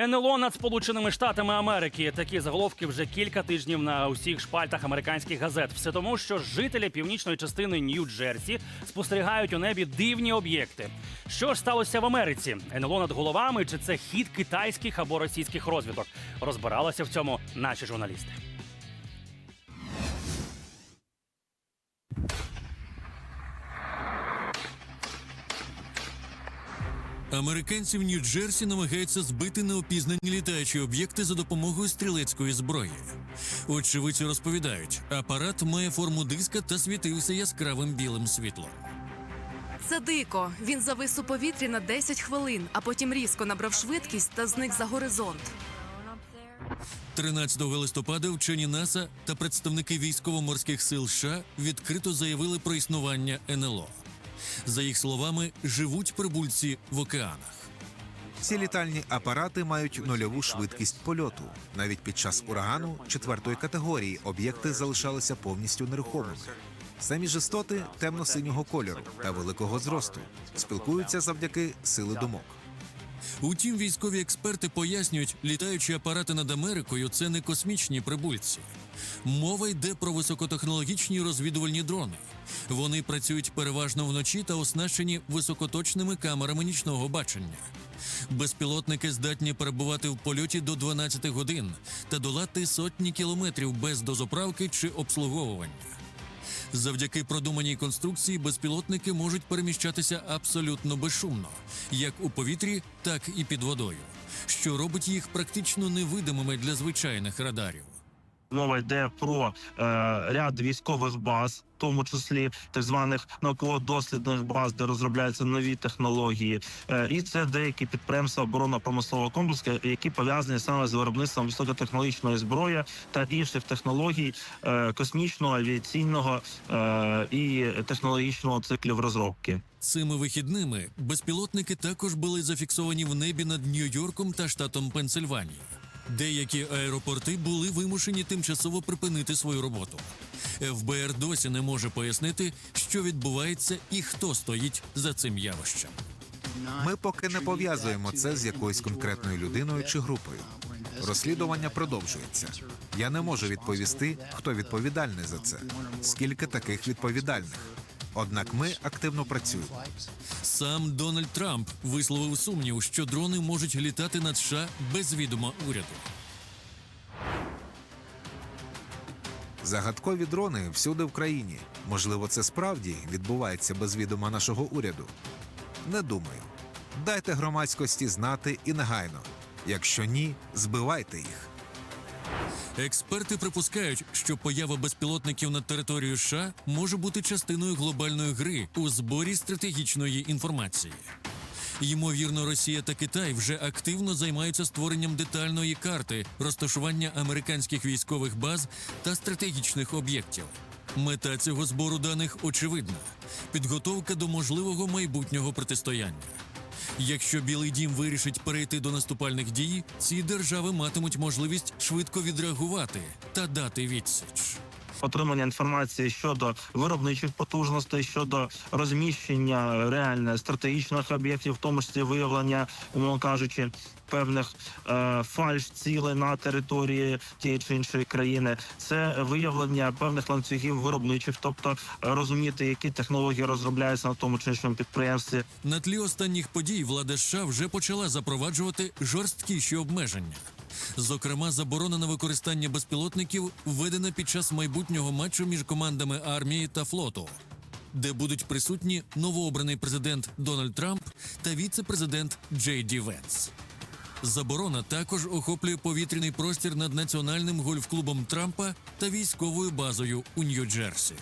НЛО над Сполученими Штатами Америки. Такі заголовки вже кілька тижнів на усіх шпальтах американських газет. Все тому, що жителі північної частини Нью-Джерсі спостерігають у небі дивні об'єкти. Що ж сталося в Америці? НЛО над головами чи це хід китайських або російських розвідок? Розбиралися в цьому наші журналісти. Американці в Нью-Джерсі намагаються збити неопізнані літаючі об'єкти за допомогою стрілецької зброї. Очевидці розповідають, апарат має форму диска та світився яскравим білим світлом. Це дико. Він завис у повітрі на 10 хвилин, а потім різко набрав швидкість та зник за горизонт. 13 листопада вчені НАСА та представники військово-морських сил США відкрито заявили про існування НЛО. За їх словами, живуть прибульці в океанах. Ці літальні апарати мають нульову швидкість польоту. Навіть під час урагану четвертої категорії об'єкти залишалися повністю нерухомими. Самі ж істоти темно-синього кольору та великого зросту спілкуються завдяки сили думок. Утім, військові експерти пояснюють, літаючі апарати над Америкою це не космічні прибульці. Мова йде про високотехнологічні розвідувальні дрони. Вони працюють переважно вночі та оснащені високоточними камерами нічного бачення. Безпілотники здатні перебувати в польоті до 12 годин та долати сотні кілометрів без дозаправки чи обслуговування. Завдяки продуманій конструкції безпілотники можуть переміщатися абсолютно безшумно, як у повітрі, так і під водою, що робить їх практично невидимими для звичайних радарів. Мова йде про е, ряд військових баз, в тому числі так званих науково-дослідних баз, де розробляються нові технології, е, і це деякі підприємства оборонно-промислового комплексу, які пов'язані саме з виробництвом високотехнологічної зброї та інших технологій е, космічного, авіаційного е, і технологічного циклів розробки. Цими вихідними безпілотники також були зафіксовані в небі над Нью-Йорком та штатом Пенсильванія. Деякі аеропорти були вимушені тимчасово припинити свою роботу. ФБР досі не може пояснити, що відбувається і хто стоїть за цим явищем. Ми поки не пов'язуємо це з якоюсь конкретною людиною чи групою. Розслідування продовжується. Я не можу відповісти, хто відповідальний за це, скільки таких відповідальних. Однак ми активно працюємо. Сам Дональд Трамп висловив сумнів, що дрони можуть літати над США без відома уряду. Загадкові дрони всюди в країні. Можливо, це справді відбувається без відома нашого уряду. Не думаю. Дайте громадськості знати і негайно. Якщо ні, збивайте їх. Експерти припускають, що поява безпілотників над територією США може бути частиною глобальної гри у зборі стратегічної інформації. Ймовірно, Росія та Китай вже активно займаються створенням детальної карти розташування американських військових баз та стратегічних об'єктів. Мета цього збору даних очевидна: підготовка до можливого майбутнього протистояння. Якщо Білий Дім вирішить перейти до наступальних дій, ці держави матимуть можливість швидко відреагувати та дати відсіч. Отримання інформації щодо виробничих потужностей, щодо розміщення реальне стратегічних об'єктів, в тому числі виявлення, умовно кажучи, певних е, фальш цілей на території тієї чи іншої країни. Це виявлення певних ланцюгів виробничих, тобто е, розуміти, які технології розробляються на тому чи іншому підприємстві, На тлі останніх подій влада США вже почала запроваджувати жорсткіші обмеження. Зокрема, заборона на використання безпілотників введена під час майбутнього матчу між командами армії та флоту, де будуть присутні новообраний президент Дональд Трамп та віце-президент Джей Ді Венс. Заборона також охоплює повітряний простір над національним гольф-клубом Трампа та військовою базою у Нью-Джерсі.